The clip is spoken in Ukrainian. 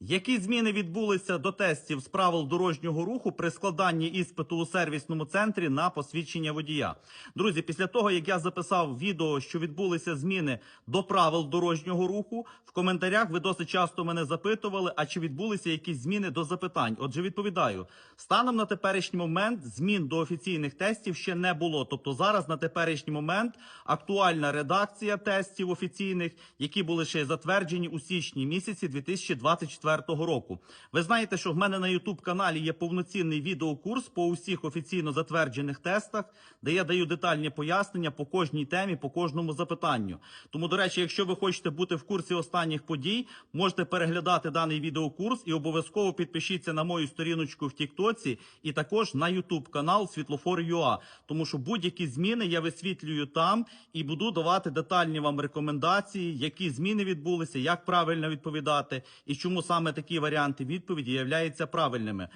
Які зміни відбулися до тестів з правил дорожнього руху при складанні іспиту у сервісному центрі на посвідчення водія? Друзі, після того як я записав відео, що відбулися зміни до правил дорожнього руху, в коментарях ви досить часто мене запитували, а чи відбулися якісь зміни до запитань? Отже, відповідаю, станом на теперішній момент змін до офіційних тестів ще не було. Тобто зараз на теперішній момент актуальна редакція тестів офіційних, які були ще затверджені у січні місяці 2024 року. Ви знаєте, що в мене на YouTube каналі є повноцінний відеокурс по усіх офіційно затверджених тестах, де я даю детальні пояснення по кожній темі, по кожному запитанню. Тому, до речі, якщо ви хочете бути в курсі останніх подій, можете переглядати даний відеокурс і обов'язково підпишіться на мою сторіночку в Тіктоці і також на YouTube канал Світлофор.ua, тому що будь-які зміни я висвітлюю там і буду давати детальні вам рекомендації, які зміни відбулися, як правильно відповідати і чому саме такі варіанти відповіді являються правильними.